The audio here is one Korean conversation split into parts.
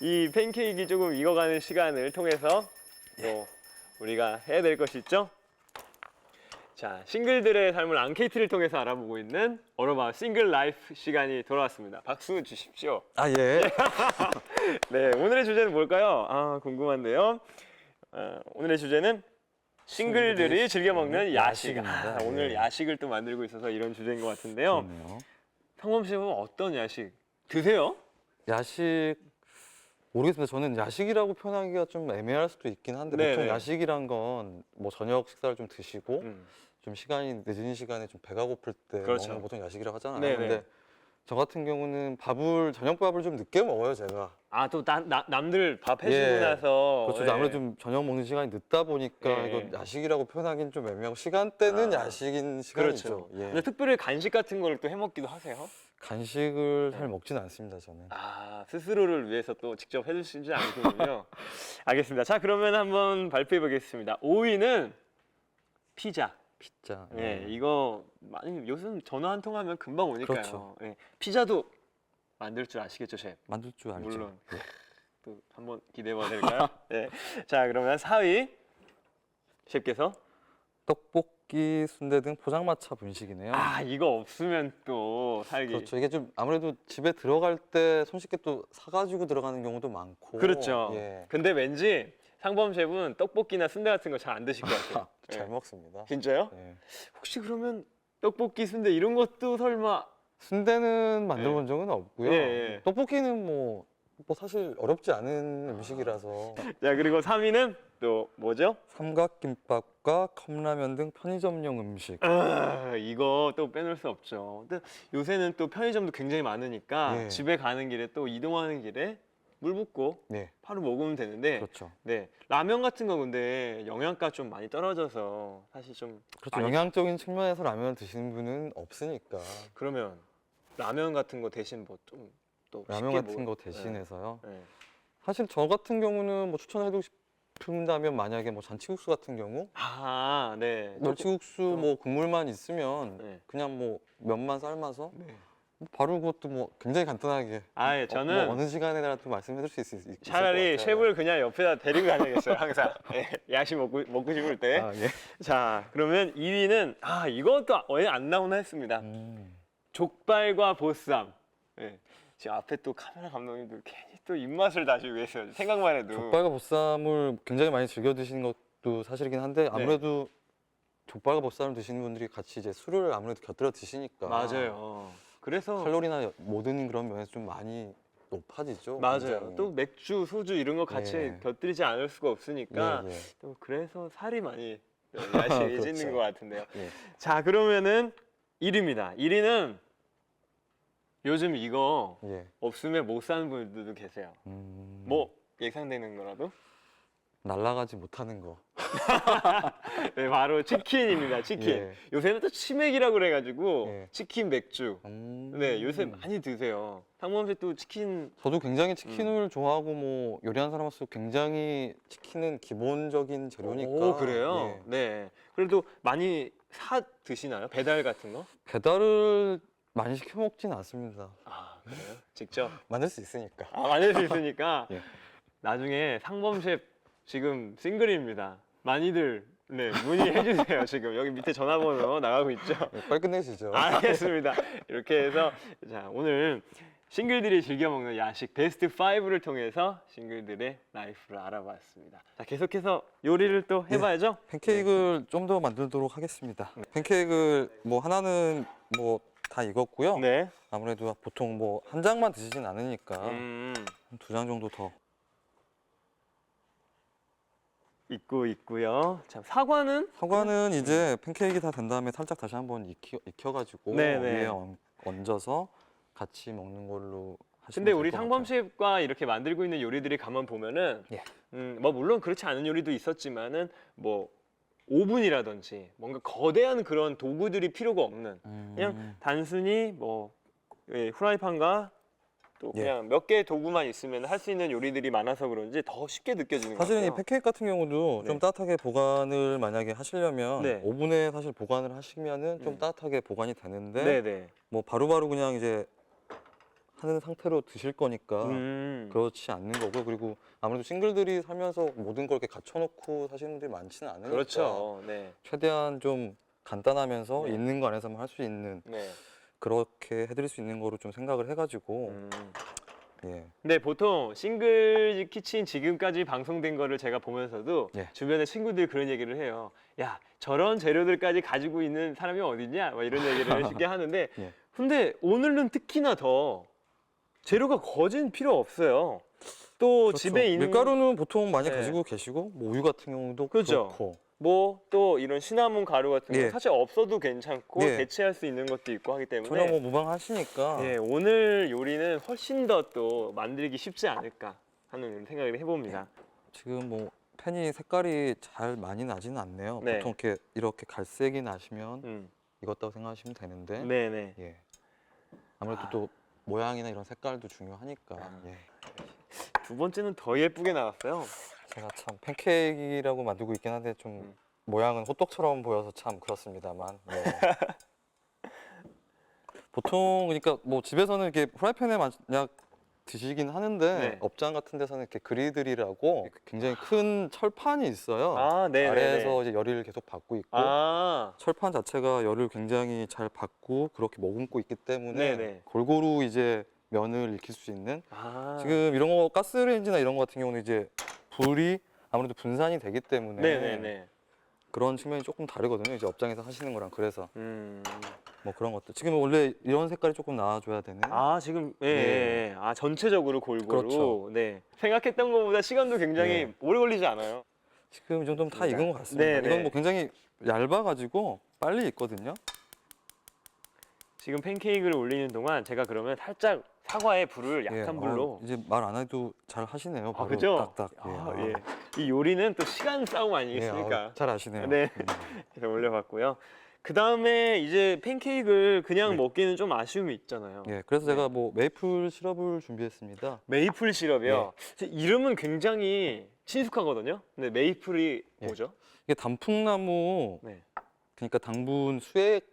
이 팬케이크 조금 익어가는 시간을 통해서 또 우리가 해야 될 것이 있죠. 자, 싱글들의 삶을 앙케이트를 통해서 알아보고 있는 어로바 싱글 라이프 시간이 돌아왔습니다. 박수 주십시오. 아 예. 네, 오늘의 주제는 뭘까요? 아, 궁금한데요. 어, 오늘의 주제는 싱글들이 즐겨 먹는 야식. 아, 야식입니다. 오늘 예. 야식을 또 만들고 있어서 이런 주제인 것 같은데요. 그렇네요. 상범 셰프는 어떤 야식 드세요? 야식 모르겠습니다. 저는 야식이라고 표현하기가 좀 애매할 수도 있긴 한데 네네. 보통 야식이란 건 뭐 저녁 식사를 좀 드시고 음. 좀 시간이 늦은 시간에 좀 배가 고플 때 그렇죠. 먹는 거 보통 야식이라고 하잖아요. 네 네. 근데 저 같은 경우는 밥을 저녁밥을 좀 늦게 먹어요, 제가. 아, 또 나, 나, 남들 밥 해주고 예. 나서 그렇죠. 예. 아무래도 좀 저녁 먹는 시간이 늦다 보니까 예. 이거 야식이라고 표현하기는 좀 애매하고 시간대는 아, 야식인 시간이죠. 그렇죠. 예. 근데 특별히 간식 같은 걸 또 해먹기도 하세요? 간식을 잘 먹진 않습니다, 저는. 아 스스로를 위해서 또 직접 해주시지 않군요. 알겠습니다. 자 그러면 한번 발표해 보겠습니다. 5위는 피자. 피자. 예, 이거 많이 요즘 전화 한 통 하면 금방 오니까요. 그렇죠. 예, 피자도 만들 줄 아시겠죠, 셰프? 만들 줄 알죠. 물론. 예. 또 한번 기대해 봐도 될까요? 예. 자 그러면 4위 셰프께서 떡볶 이, 순대 등 포장마차 분식이네요. 아 이거 없으면 또 살기. 그렇죠. 이게 좀 아무래도 집에 들어갈 때 손쉽게 또 사가지고 들어가는 경우도 많고. 그렇죠. 예. 근데 왠지 상범 셰프는 떡볶이나 순대 같은 거 잘 안 드실 것 같아요. 잘 예. 먹습니다. 진짜요? 예. 혹시 그러면 떡볶이 순대 이런 것도 설마 순대는 만들어 본 적은 없고요. 예, 예. 떡볶이는 뭐, 뭐 사실 어렵지 않은 음식이라서 자 그리고 3위는 또 뭐죠? 삼각김밥과 컵라면 등 편의점용 음식. 아 이거 또 빼놓을 수 없죠. 근데 요새는 또 편의점도 굉장히 많으니까 예. 집에 가는 길에 또 이동하는 길에 물 붓고 네, 바로 먹으면 되는데 그렇죠. 네 라면 같은 거 근데 영양가 좀 많이 떨어져서 사실 좀 그렇죠. 많이- 영양적인 측면에서 라면을 드시는 분은 없으니까 그러면 라면 같은 거 대신 뭐 좀 또 라면 같은 먹- 거 대신해서요. 네. 네. 사실 저 같은 경우는 뭐 추천해드리고 싶 은다면 만약에 뭐 잔치국수 같은 경우 아 네. 멸치국수 뭐 국물만 있으면 네. 그냥 뭐 면만 삶아서 네. 바로 그것도 뭐 굉장히 간단하게 아예 어, 저는 뭐 어느 시간에라도 말씀해드릴 수 있, 있을 것 차라리 같아요. 셰프를 그냥 옆에다 데리고 다녀야겠어요 항상 예, 야식 먹고 먹고 싶을 때. 아, 예. 자 그러면 2위는 아 이것도 왜안 나오나 했습니다. 음. 족발과 보쌈. 예. 지금 앞에 또 카메라 감독님들 괜히 또 입맛을 다시 위해서 생각만 해도 족발과 보쌈을 굉장히 많이 즐겨 드시는 것도 사실이긴 한데 아무래도 족발과 보쌈을 드시는 분들이 같이 이제 술을 아무래도 곁들여 드시니까 맞아요. 그래서 칼로리나 여- 모든 그런 면에서 좀 많이 높아지죠. 맞아요. 굉장히. 또 맥주, 소주 이런 거 같이 예. 곁들이지 않을 수가 없으니까 예, 예. 또 그래서 살이 많이 야식해지는 그렇죠. 것 같은데요. 예. 자 그러면은 1위입니다. 1위는 요즘 이거 예. 없으면 못 사는 분들도 계세요. 음, 뭐 예상되는 거라도? 날아가지 못하는 거. 네 바로 치킨입니다. 치킨. 예. 요새는 또 치맥이라고 그래가지고 예. 치킨 맥주. 음. 네 요새 많이 드세요. 상범씨 또 치킨 저도 굉장히 치킨을 좋아하고 뭐 요리하는 사람으로서 굉장히 치킨은 기본적인 재료니까. 오 그래요? 예. 네. 그래도 많이 사 드시나요? 배달 같은 거? 배달을 많이 시켜 먹진 않습니다. 아 그래요? 직접? 만들 수 있으니까. 아 만들 수 있으니까 예. 나중에 상범 셰프 지금 싱글입니다. 많이들 네 문의해 주세요. 지금 여기 밑에 전화번호 나가고 있죠. 예, 빨리 끝내시죠. 알겠습니다. 이렇게 해서 자 오늘 싱글들이 즐겨 먹는 야식 베스트 5를 통해서 싱글들의 라이프를 알아봤습니다. 자 계속해서 요리를 또 해봐야죠. 팬케이크를 좀 더 만들도록 하겠습니다. 팬케이크 뭐 하나는 뭐 다 익었고요. 네. 아무래도 보통 뭐 한 장만 드시진 않으니까 음, 두 장 정도 더. 있고 있고요. 자 사과는 사과는 이제 팬케이크 다 된 다음에 살짝 다시 한번 익혀, 익혀가지고 네 네. 위에 얹, 얹어서 같이 먹는 걸로 하시면 근데 될 우리 것 상범 같아요. 셰프가 이렇게 만들고 있는 요리들이 가만 보면은 예. 음, 뭐 물론 그렇지 않은 요리도 있었지만은 뭐 오븐이라든지 뭔가 거대한 그런 도구들이 필요가 없는 그냥 음, 단순히 뭐 예, 후라이팬과 또 예. 그냥 몇 개의 도구만 있으면 할 수 있는 요리들이 많아서 그런지 더 쉽게 느껴지는 것 사실은 이 같아요. 팬케이크 같은 경우도 네. 좀 따뜻하게 보관을 만약에 하시려면 네. 오븐에 사실 보관을 하시면은 좀 음. 따뜻하게 보관이 되는데 네네. 뭐 바로바로 그냥 이제 하는 상태로 드실 거니까 음. 그렇지 않는 거고 그리고 아무래도 싱글들이 살면서 모든 걸 이렇게 갖춰놓고 사시는 분들이 많지는 않으니까 그렇죠. 네. 최대한 좀 간단하면서 네. 있는 거 안에서만 할 수 있는 네. 그렇게 해드릴 수 있는 거로 좀 생각을 해가지고 음. 예. 근데 보통 싱글 키친 지금까지 방송된 거를 제가 보면서도 예. 주변에 친구들이 그런 얘기를 해요. 야 저런 재료들까지 가지고 있는 사람이 어딨냐? 막 이런 얘기를 쉽게 하는데 예. 근데 오늘은 특히나 더 재료가 거진 필요 없어요. 또 그렇죠. 집에 있는 밀가루는 보통 많이 네. 가지고 계시고 뭐 우유 같은 경우도 그렇죠. 그렇고 뭐 또 이런 시나몬 가루 같은 거 예. 사실 없어도 괜찮고 예. 대체할 수 있는 것도 있고 하기 때문에 전혀 뭐 무방하시니까 예, 오늘 요리는 훨씬 더 또 만들기 쉽지 않을까 하는 생각을 해봅니다. 지금 뭐 팬이 색깔이 잘 많이 나지는 않네요. 네. 보통 이렇게 이렇게 갈색이 나시면 음. 익었다고 생각하시면 되는데 네네. 예. 아무래도 아. 또 모양이나 이런 색깔도 중요하니까 아. 예. 두 번째는 더 예쁘게 나왔어요. 제가 참 팬케이크라고 만들고 있긴 한데 좀 음. 모양은 호떡처럼 보여서 참 그렇습니다만 네. 보통 그러니까 뭐 집에서는 이렇게 프라이팬에 만약 드시긴 하는데 네. 업장 같은 데서는 이렇게 그리들이라고 굉장히 큰 철판이 있어요. 아, 네. 아래에서 이제 열을 계속 받고 있고 아, 철판 자체가 열을 굉장히 잘 받고 그렇게 머금고 있기 때문에 네네. 골고루 이제 면을 익힐 수 있는 아. 지금 이런 거 가스레인지나 이런 거 같은 경우는 이제 불이 아무래도 분산이 되기 때문에 네네네. 그런 측면이 조금 다르거든요. 이제 업장에서 하시는 거랑 그래서 음. 뭐 그런 것들. 지금 원래 이런 색깔이 조금 나와줘야 되는. 아 지금 예, 네. 예, 예. 아 전체적으로 골고루. 그렇죠. 네. 생각했던 것보다 시간도 굉장히 네. 오래 걸리지 않아요. 지금 이 정도면 다. 익은 것 같습니다. 네, 네. 이건 뭐 굉장히 얇아가지고 빨리 익거든요. 지금 팬케이크를 올리는 동안 제가 그러면 살짝 사과에 불을 예, 약한 어, 불로. 이제 말 안 해도 잘 하시네요. 아 바로 그죠? 딱딱. 아, 예. 예. 이 요리는 또 시간 싸움 예, 아니겠습니까? 아, 잘 아시네요. 네. 음. 올려봤고요. 그 다음에 이제 팬케이크를 그냥 네. 먹기는 좀 아쉬움이 있잖아요. 예, 그래서 네. 제가 뭐 메이플 시럽을 준비했습니다. 메이플 시럽이요. 네. 이름은 굉장히 친숙하거든요. 근데 메이플이 예. 뭐죠? 이게 단풍나무, 네. 그러니까 당분 수액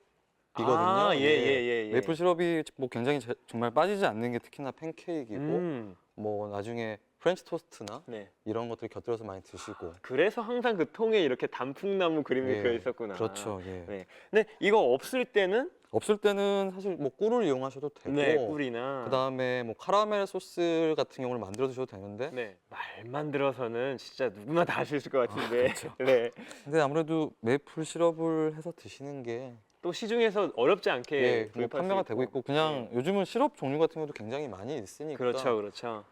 이거든요. 아, 예, 예, 예, 예. 메이플 시럽이 뭐 굉장히 제- 정말 빠지지 않는 게 특히나 팬케이크이고 음, 뭐 나중에 프렌치 토스트나 네. 이런 것들 곁들여서 많이 드시고 그래서 항상 그 통에 이렇게 단풍나무 그림이 예, 그려 있었구나. 그렇죠. 예. 네. 근데 이거 없을 때는 없을 때는 사실 뭐 꿀을 이용하셔도 되고 네, 꿀이나 그다음에 뭐 카라멜 소스 같은 경우를 만들어 드셔도 되는데 네. 말만 들어서는 진짜 누구나 다 하실 것 같은데. 그렇죠. 네. 근데 아무래도 메이플 시럽을 해서 드시는 게 또 시중에서 어렵지 않게 예, 뭐 구입할 수 판매가 되고 있고 그냥 요즘은 시럽 종류 같은 경우도 굉장히 많이 있으니까 그렇죠, 그렇죠.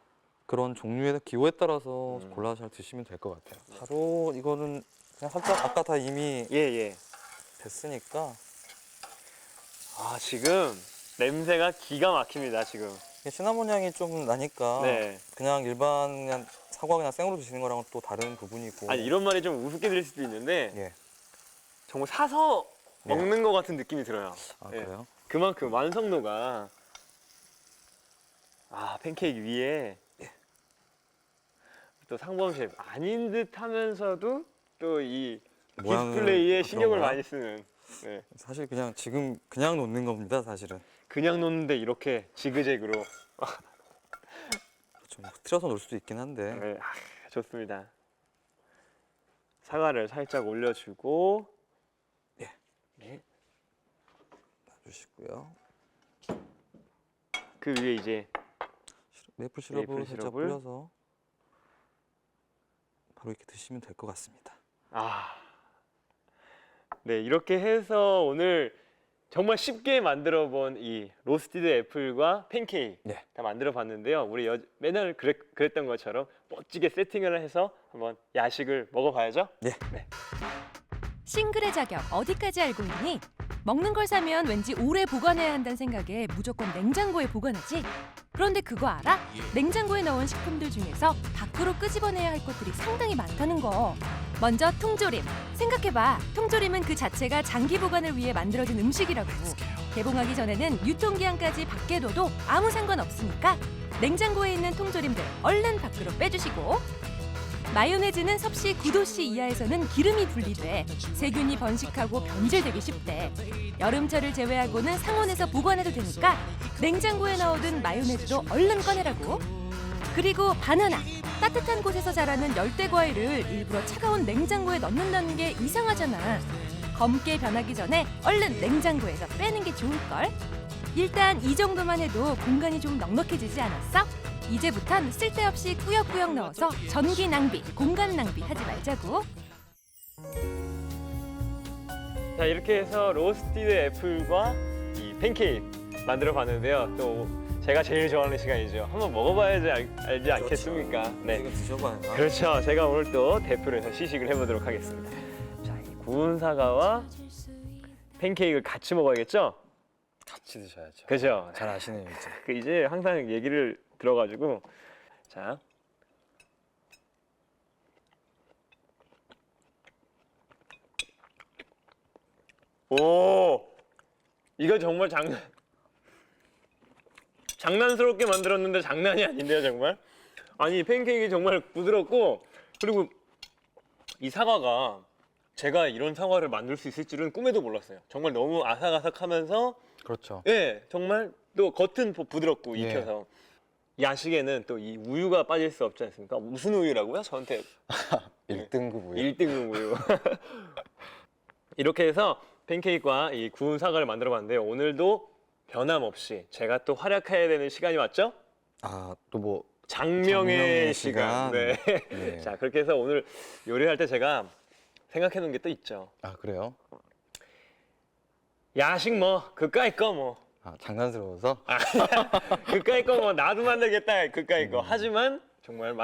그런 종류의 기호에 따라서 음. 골라서 잘 드시면 될 것 같아요. 바로 이거는 그냥 살짝 아까 다 이미 예, 예. 됐으니까 아, 지금 냄새가 기가 막힙니다, 지금. 이게 시나몬 향이 좀 나니까 네. 그냥 일반 그냥 사과 그냥 생으로 드시는 거랑은 또 다른 부분이고 아니, 이런 말이 좀 우습게 들릴 수도 있는데 예. 정말 사서 네. 먹는 것 같은 느낌이 들어요. 아 예. 그래요? 그만큼 완성도가 아 팬케이크 위에 또 상범 셰프 아닌 듯 하면서도 또 이 모양은 디스플레이에 그런가요? 신경을 많이 쓰는 네. 사실 그냥 지금 그냥 놓는 겁니다 사실은 그냥 놓는데 이렇게 지그재그로 좀 틀어서 놓을 수도 있긴 한데 네, 아, 좋습니다. 사과를 살짝 올려주고 예. 네. 놔 주시고요 그 위에 이제 메이플 시럽을 메이플 살짝 시럽을. 뿌려서 바로 이렇게 드시면 될 것 같습니다 아, 네 이렇게 해서 오늘 정말 쉽게 만들어 본 이 로스티드 애플과 팬케이크 네. 다 만들어 봤는데요. 우리 여, 맨날 그랬, 그랬던 것처럼 멋지게 세팅을 해서 한번 야식을 먹어 봐야죠. 싱글의 자격 어디까지 알고 있니? 먹는 걸 사면 왠지 오래 보관해야 한다는 생각에 무조건 냉장고에 보관하지. 그런데 그거 알아? 냉장고에 넣은 식품들 중에서 밖으로 끄집어내야 할 것들이 상당히 많다는 거. 먼저 통조림. 생각해봐. 통조림은 그 자체가 장기 보관을 위해 만들어진 음식이라고. 개봉하기 전에는 유통기한까지 밖에 둬도 아무 상관 없으니까 냉장고에 있는 통조림들 얼른 밖으로 빼주시고 마요네즈는 섭씨 9도씨 이하에서는 기름이 분리돼 세균이 번식하고 변질되기 쉽대. 여름철을 제외하고는 상온에서 보관해도 되니까 냉장고에 넣어둔 마요네즈도 얼른 꺼내라고. 그리고 바나나. 따뜻한 곳에서 자라는 열대 과일을 일부러 차가운 냉장고에 넣는다는 게 이상하잖아. 검게 변하기 전에 얼른 냉장고에서 빼는 게 좋을 걸. 일단 이 정도만 해도 공간이 좀 넉넉해지지 않았어? 이제부턴 쓸데없이 꾸역꾸역 넣어서 전기 낭비, 공간 낭비 하지 말자고. 자 이렇게 해서 로스티드 애플과 이 팬케이크 만들어 봤는데요. 또 제가 제일 좋아하는 시간이죠. 한번 먹어봐야지 알, 알지 않겠습니까? 네. 드셔봐요. 그렇죠. 제가 오늘 또 대표로 해서 시식을 해보도록 하겠습니다. 자, 이 구운 사과와 팬케이크를 같이 먹어야겠죠? 같이 드셔야죠. 그죠? 잘 아시네요 이제. 그 이제 항상 얘기를 들어가지고 자. 오, 이거 정말 장난 장난스럽게 만들었는데 장난이 아닌데요, 정말. 아니 팬케이크 정말 부드럽고 그리고 이 사과가 제가 이런 사과를 만들 수 있을 줄은 꿈에도 몰랐어요. 정말 너무 아삭아삭하면서 그렇죠. 예, 정말 또 겉은 부- 부드럽고 예. 익혀서 야식에는 또 이 우유가 빠질 수 없지 않습니까? 무슨 우유라고요? 저한테 1등급 우유. 1등급 우유. 이렇게 해서 팬케이크와 이 구운 사과를 만들어 봤는데요. 오늘도 변함없이 제가 또 활약해야 되는 시간이 왔죠? 아 또 뭐. 장명의, 장명의 시간. 시간. 네. 네. 자, 그렇게 해서 오늘 요리할 때 제가 생각해 놓은 게 또 있죠. 아 그래요? 야식 뭐 그까이 거 뭐. 아 장난스러워서. 그까이 거 뭐 나도 만들겠다 그까이 거. 하지만 정말